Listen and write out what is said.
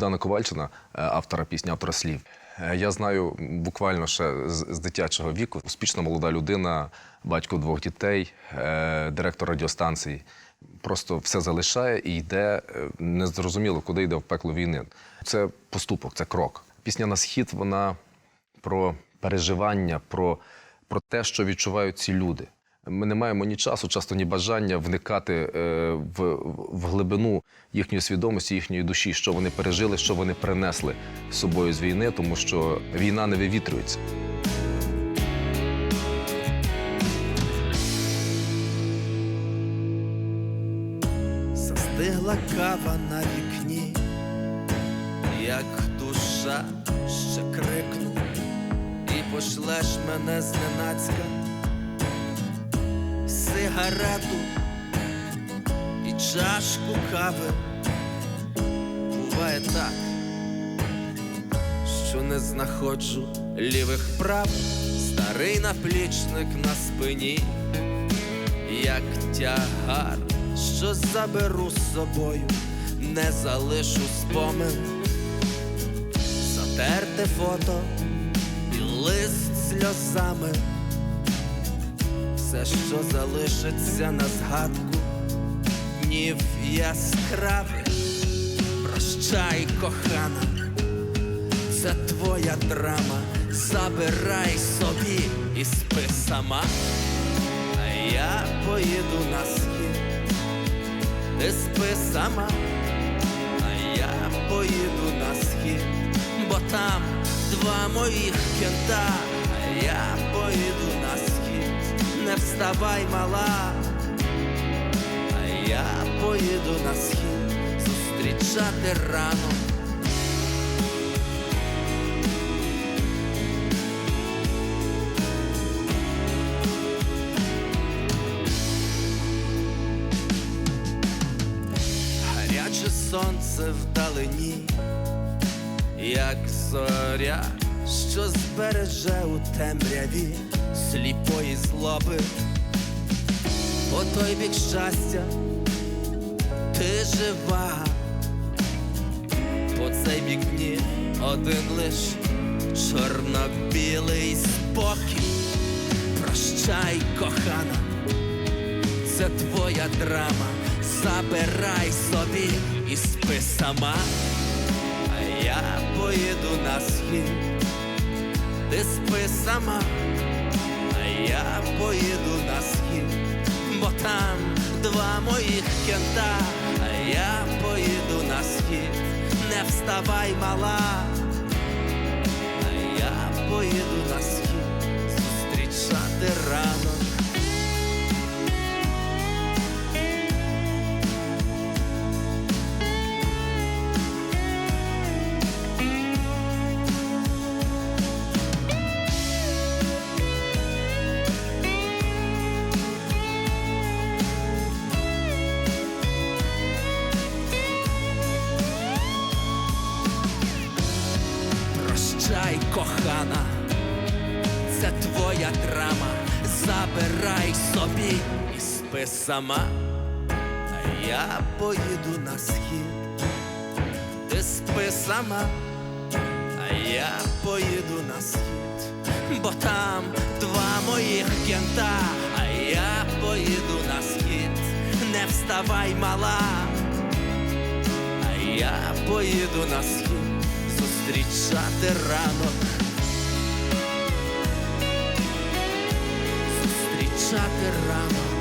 Богдана Ковальчина, е, автора пісні, автора слів. Е, Я знаю буквально ще з, дитячого віку. Успішна молода людина, батько двох дітей, е, директор радіостанції. Просто все залишає і йде незрозуміло, куди йде в пекло війни. Це поступок, це крок. Пісня на схід вона про переживання, про, про те, що відчувають ці люди. Ми не маємо ні часу, часто ні бажання вникати е, в, в глибину їхньої свідомості, їхньої душі, що вони пережили, що вони принесли з собою з війни, тому що війна не вивітрюється. Застигла кава на вікні, як душа ще крикну, і пошлеш мене зненацька, сигарету і чашку кави. Буває так, що не знаходжу лівих прав, старий наплічник на спині як тягар, що заберу з собою, не залишу спомин, затерте фото і лист сльозами, все, що залишиться на згадку, днів яскравих, прощай, кохана, це твоя драма, забирай собі і спи сама. А я поїду на схід, ти спи сама, а я поїду на схід, бо там два моїх кента, а я поїду на схід, не вставай, мала, а я поїду на схід зустрічати рано. Гаряче сонце вдалині, як зоря, що збереже у темряві сліпої злоби. По той бік щастя, ти жива, по цей бік ні, один лиш чорно-білий спокій. Прощай, кохана це твоя драма, забирай собі і спи сама, а я поїду на схід, ти спи сама, а я поїду на схід, бо там два моїх кента, а я поїду на схід, не вставай, мала, а я поїду на схід. Зустрічати ранок. Кохана, це твоя драма, забирай собі і спи сама, а я поїду на схід, ти спи сама, а я поїду на схід, бо там два моїх кента, а я поїду на схід, не вставай, мала, а я поїду на схід зустрічати ранок. Зустрічати ранок.